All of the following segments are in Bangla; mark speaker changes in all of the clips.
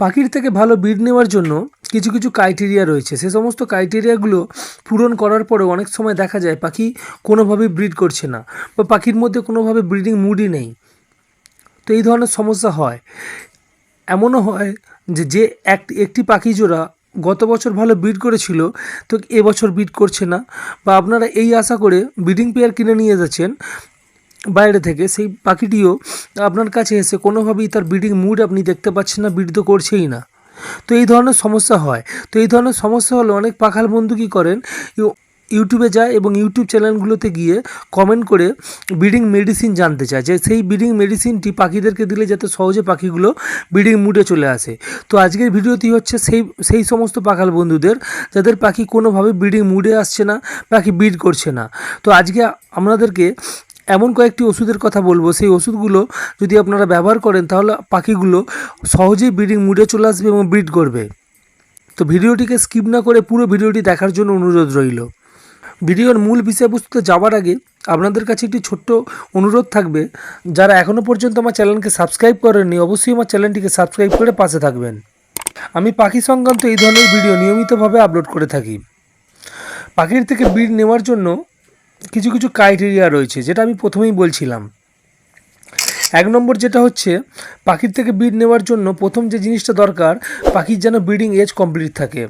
Speaker 1: পাখির থেকে ভালো ব্রিড নেওয়ার জন্য কিছু কিছু ক্রাইটেরিয়া রয়েছে। সে সমস্ত ক্রাইটেরিয়াগুলো পূরণ করার পরেও অনেক সময় দেখা যায় পাখি কোনোভাবেই ব্রিড করছে না বা পাখির মধ্যে কোনোভাবে ব্রিডিং মুডই নেই। তো এই ধরনের সমস্যা হয়। এমনও হয় যে যে এক, একটি পাখি জোড়া গত বছর ভালো ব্রিড করেছিল, তো এবছর ব্রিড করছে না। বা আপনারা এই আশা করে ব্রিডিং পেয়ার কিনে নিয়ে যাচ্ছেন বাইরে থেকে সেই পাখিটিও আপনার কাছে এসে কোনোভাবেই তার ব্রিডিং মুড আপনি দেখতে পাচ্ছেন না ব্রিড তো করছেই না। তো এই ধরনের সমস্যা হয়। তো এই ধরনের সমস্যা হলে অনেক পাখাল বন্ধু কী করেন? ইউটিউবে যায় এবং ইউটিউব চ্যানেলগুলোতে গিয়ে কমেন্ট করে ব্রিডিং মেডিসিন জানতে চায়। যে সেই ব্রিডিং মেডিসিনটি পাখিদেরকে দিলে যাতে সহজে পাখিগুলো ব্রিডিং মুডে চলে আসে। তো আজকের ভিডিওটি হচ্ছে সেই সেই সমস্ত পাখাল বন্ধুদের, যাদের পাখি কোনোভাবে ব্রিডিং মুডে আসছে না, পাখি ব্রিড করছে না। তো আজকে আপনাদেরকে এমন কয়েকটি ওষুধের কথা বলব। সেই ওষুধগুলো যদি আপনারা ব্যবহার করেন, তাহলে পাখিগুলো সহজেই ব্রিডিং মুডে চলে আসবে এবং ব্রিড করবে। তো ভিডিওটিকে স্কিপ না করে পুরো ভিডিওটি দেখার জন্য অনুরোধ রইল। ভিডিওর মূল বিষয়বস্তুতে যাওয়ার আগে আপনাদের কাছে একটি ছোট্ট অনুরোধ থাকবে। যারা এখনও পর্যন্ত আমার চ্যানেলকে সাবস্ক্রাইব করেননি, অবশ্যই আমার চ্যানেলটিকে সাবস্ক্রাইব করে পাশে থাকবেন। আমি পাখি সংক্রান্ত এই ধরনের ভিডিও নিয়মিতভাবে আপলোড করে থাকি। পাখির থেকে ব্রিড নেওয়ার জন্য কিছু কিছু ক্রাইটেরিয়া রয়েছে, যেটা আমি প্রথমেই বলছিলাম। এক নম্বর যেটা হচ্ছে, পাখির থেকে ব্রিড নেওয়ার জন্য প্রথম যে জিনিসটা দরকার, পাখির যেন ব্রিডিং এজ কমপ্লিট থাকে।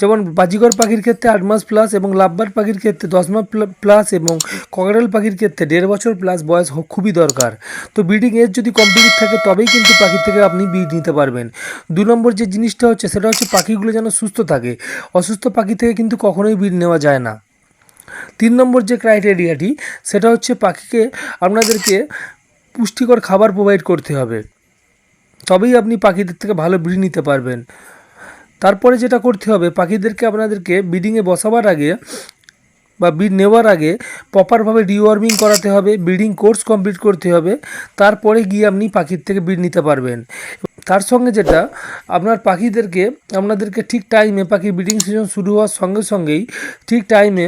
Speaker 1: যেমন বাজিগর পাখির ক্ষেত্রে আট মাস প্লাস এবং লাভবার পাখির ক্ষেত্রে দশ মাস প্লাস এবং ককারেল পাখির ক্ষেত্রে দেড় বছর প্লাস বয়স খুবই দরকার। তো ব্রিডিং এজ যদি কমপ্লিট থাকে, তবেই কিন্তু পাখির থেকে আপনি ব্রিড নিতে পারবেন। দু নম্বর যে জিনিসটা হচ্ছে, সেটা হচ্ছে পাখিগুলো যেন সুস্থ থাকে। অসুস্থ পাখি থেকে কিন্তু কখনোই ব্রিড নেওয়া যায় না। তিন নম্বর যে ক্রাইটেরিয়াটি সেটা হচ্ছে পাখিকে আপনাদেরকে পুষ্টিকর খাবার প্রোভাইড করতে হবে। তবেই আপনি পাখিদের থেকে ভালো ব্রিড নিতে পারবেন। তারপরে যেটা করতে হবে, পাখিদেরকে আপনাদেরকে ব্রিডিংয়ে বসাবার আগে বা ব্রিড নেওয়ার আগে প্রপারভাবে ডিওয়ার্মিং করাতে হবে ব্রিডিং কোর্স কমপ্লিট করতে হবে, তারপরে গিয়ে আপনি পাখির থেকে ব্রিড নিতে পারবেন। তার সঙ্গে যেটা, আপনার পাখিদেরকে, আপনাদেরকে ঠিক টাইমে পাখি ব্রিডিং সিজন শুরু হওয়ার সঙ্গে সঙ্গেই ঠিক টাইমে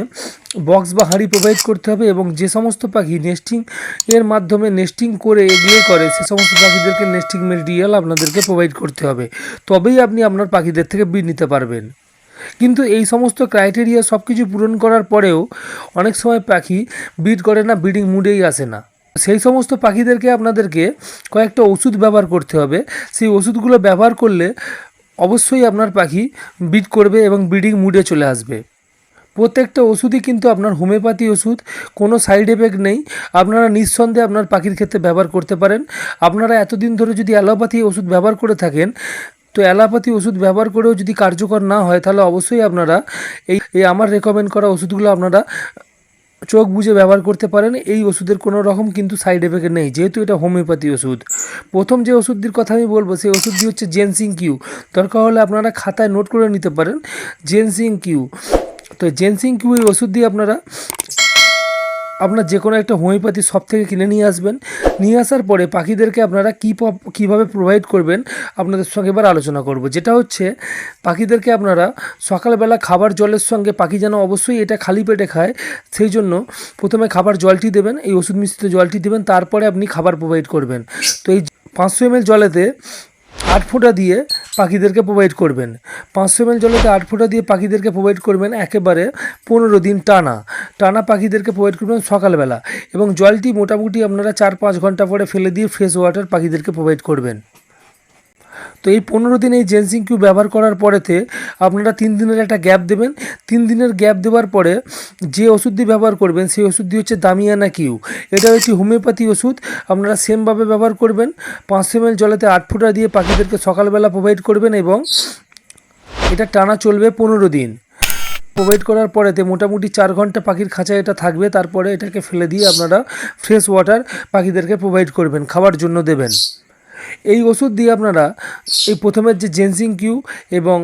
Speaker 1: বক্স বা হাঁড়ি প্রোভাইড করতে হবে এবং যে সমস্ত পাখি নেস্টিং এর মাধ্যমে নেস্টিং করে এগিয়ে করে, সে সমস্ত পাখিদেরকে নেস্টিং মেটেরিয়াল আপনাদেরকে প্রোভাইড করতে হবে। তবেই আপনি আপনার পাখিদের থেকে ব্রিড নিতে পারবেন। কিন্তু এই সমস্ত ক্রাইটেরিয়া সব কিছু পূরণ করার পরেও অনেক সময় পাখি ব্রিড করে না ব্রিডিং মুডেই আসে না। সেই সমস্ত পাখিদেরকে আপনাদেরকে কয়েকটা ওষুধ ব্যবহার করতে হবে। সেই ওষুধগুলো ব্যবহার করলে অবশ্যই আপনার পাখি ব্রিড করবে এবং ব্রিডিং মুডে চলে আসবে। প্রত্যেকটা ওষুধই কিন্তু আপনার হোমিওপ্যাথি ওষুধ, কোনো সাইড এফেক্ট নেই। আপনারা নিঃসন্দেহে আপনার পাখির ক্ষেত্রে ব্যবহার করতে পারেন। আপনারা এতদিন ধরে যদি অ্যালোপ্যাথি ওষুধ ব্যবহার করে থাকেন, তো অ্যালোপ্যাথি ওষুধ ব্যবহার করেও যদি কার্যকর না হয়, তাহলে অবশ্যই আপনারা এই এই আমার রেকমেন্ড করা ওষুধগুলো আপনারা চোখ বুঝে ব্যবহার করতে পারেন, এই ওষুধের কোনো রকম কিন্তু সাইড এফেক্ট নেই, যেহেতু এটা হোমিওপ্যাথি ওষুধ। প্রথম যে ওষুধটির কথা আমি বলব, সেই ওষুধটি হচ্ছে জেনসিং কিউ দরকার হলে আপনারা খাতায় নোট করে নিতে পারেন জেনসিং কিউ তো জেনসিং কিউ এই ওষুধ দিয়ে আপনারা আপনার যে কোনো একটা হোমিওপ্যাথি শপ থেকে কিনে নিয়ে আসবেন। নিয়ে আসার পরে পাখিদেরকে আপনারা কী কীভাবে প্রোভাইড করবেন আপনাদের সঙ্গে এবার আলোচনা করব। যেটা হচ্ছে, পাখিদেরকে আপনারা সকালবেলা খাবার জলের সঙ্গে, পাখি যেন অবশ্যই এটা খালি পেটে খায়, সেই জন্য প্রথমে খাবার জলটি দেবেন, এই ওষুধ মিশ্রিত জলটি দেবেন, তারপরে আপনি খাবার প্রোভাইড করবেন। তো এই পাঁচশো এমএল জলেতে আট ফোঁটা দিয়ে পাখিদেরকে প্রোভাইড করবেন। পাঁচশো এমএল জলেতে আট ফোঁটা দিয়ে পাখিদেরকে প্রোভাইড করবেন একেবারে পনেরো দিন টানা। টানা পাখিদেরকে প্রোভাইড করবেন সকালবেলা এবং জলটি মোটামুটি আপনারা চার পাঁচ ঘণ্টা পরে ফেলে দিয়ে ফ্রেশ ওয়াটার পাখিদেরকে প্রোভাইড করবেন। তো এই পনেরো দিন এই জেন্সিং কিউ ব্যবহার করার পরেতে আপনারা তিন দিনের একটা গ্যাপ দেবেন। তিন দিনের গ্যাপ দেওয়ার পরে যে ওষুধটি ব্যবহার করবেন, সেই ওষুধটি হচ্ছে দামিয়ানা কিউ। এটা হচ্ছে হোমিওপ্যাথি ওষুধ। আপনারা সেমভাবে ব্যবহার করবেন। পাঁচশো এমএল জলেতে আট ফুটা দিয়ে পাখিদেরকে সকালবেলা প্রোভাইড করবেন এবং এটা টানা চলবে পনেরো দিন। প্রোভাইড করার পরেতে মোটামুটি চার ঘণ্টা পাখির খাঁচায় এটা থাকবে। তারপরে এটাকে ফেলে দিয়ে আপনারা ফ্রেশ ওয়াটার পাখিদেরকে প্রোভাইড করবেন, খাওয়ার জন্য দেবেন। এই ওষুধ দিয়ে আপনারা এই প্রথমের যে জেন্সিং কিউ এবং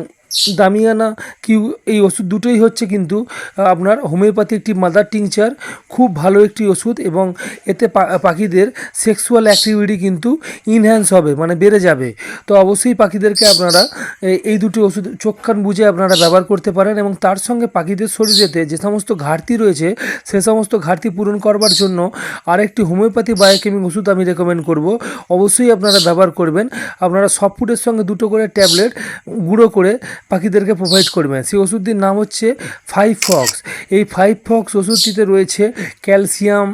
Speaker 1: দামিয়ানা কিউ এই ওষুধ দুটোই হচ্ছে কিন্তু আপনার হোমিওপ্যাথি একটি মাদার টিংচার খুব ভালো একটি ওষুধ এবং এতে পাখিদের সেক্সুয়াল অ্যাক্টিভিটি কিন্তু ইনহ্যান্স হবে মানে বেড়ে যাবে। তো অবশ্যই পাখিদেরকে আপনারা এই- দুটি ওষুধ চোখ কান বুঝে আপনারা ব্যবহার করতে পারেন এবং তার সঙ্গে পাখিদের শরীরেতে যে সমস্ত ঘাটতি রয়েছে, সে সমস্ত ঘাটতি পূরণ করবার জন্য আরেকটি হোমিওপ্যাথি বায়োকেমিক ওষুধ আমি রেকমেন্ড করব। অবশ্যই আপনারা ব্যবহার করবেন। আপনারা সব ফুডের সঙ্গে দুটো করে ট্যাবলেট, গুঁড়ো করে পাখিদেরকে প্রোভাইড করবেন সেই ওষুধটির নাম হচ্ছে ফাইভ ফক্স এই ফাইভ ফক্স ওষুধটিতে রয়েছে ক্যালসিয়াম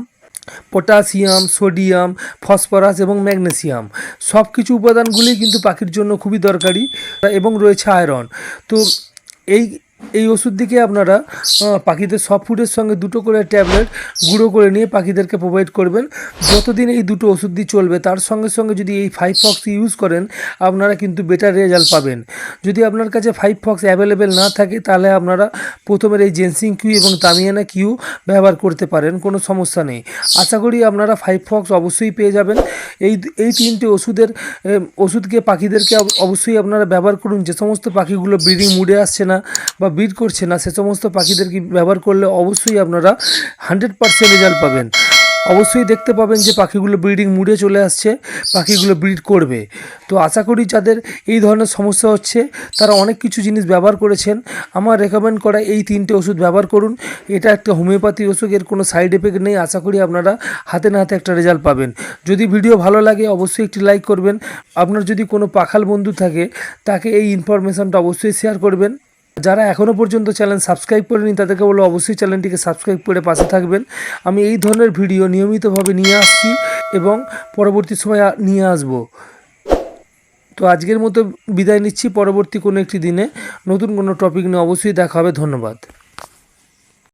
Speaker 1: পটাশিয়াম সোডিয়াম ফসফরাস এবং ম্যাগনেসিয়াম সব কিছু উপাদানগুলি কিন্তু পাখির জন্য খুবই দরকারি এবং রয়েছে আয়রন তো এই এই ওষুধ ওষুধটিকে আপনারা পাখিদের সব ফুডের সঙ্গে দুটো করে ট্যাবলেট গুঁড়ো করে নিয়ে পাখিদেরকে প্রোভাইড করবেন। যতদিন এই দুটো ওষুধ দিয়ে চলবে, তার সঙ্গে সঙ্গে যদি এই ফাইভ ফক্স ইউজ করেন, আপনারা কিন্তু বেটার রেজাল্ট পাবেন। যদি আপনার কাছে ফাইভ ফক্স অ্যাভেলেবেল না থাকে, তাহলে আপনারা প্রথমের এই জেন্সিং কিউ এবং তামিয়ানা কিউ ব্যবহার করতে পারেন, কোনো সমস্যা নেই। আশা করি আপনারা ফাইভ ফক্স অবশ্যই পেয়ে যাবেন। এই এই তিনটে ওষুধের ওষুধকে পাখিদেরকে অব- অবশ্যই আপনারা ব্যবহার করুন। যে সমস্ত পাখিগুলো ব্রিডিং মুডে আসছে না বা ব্রিড করছে না, সে সমস্ত পাখিদেরকে ব্যবহার করলে অবশ্যই আপনারা হান্ড্রেড পার্সেন্ট রেজাল্ট পাবেন। অবশ্যই দেখতে পাবেন যে পাখিগুলো ব্রিডিং মুডে চলে আসছে, পাখিগুলো ব্রিড করবে। তো আশা করি যাদের এই ধরনের সমস্যা হচ্ছে, তারা অনেক কিছু জিনিস ব্যবহার করেছেন। আমার রেকমেন্ড করা এই তিনটে ওষুধ ব্যবহার করুন। এটা একটা হোমিওপ্যাথি ওষুধ, এর কোনো সাইড এফেক্ট নেই। আশা করি আপনারা হাতে না হাতে একটা রেজাল্ট পাবেন। যদি ভিডিও ভালো লাগে, অবশ্যই একটি লাইক করবেন। আপনার যদি কোনো পাখাল বন্ধু থাকে, তাকে এই ইনফরমেশনটা অবশ্যই শেয়ার করবেন। যারা এখনও পর্যন্ত চ্যানেল সাবস্ক্রাইব করেনি, তাদেরকে বলো অবশ্যই চ্যানেলটিকে সাবস্ক্রাইব করে পাশে থাকবেন। আমি এই ধরনের ভিডিও নিয়মিতভাবে নিয়ে আসছি এবং পরবর্তী সময় নিয়ে আসব। তো আজকের মতো বিদায় নিচ্ছি। পরবর্তী কোনো একটি দিনে নতুন কোনো টপিক নিয়ে অবশ্যই দেখা হবে। ধন্যবাদ।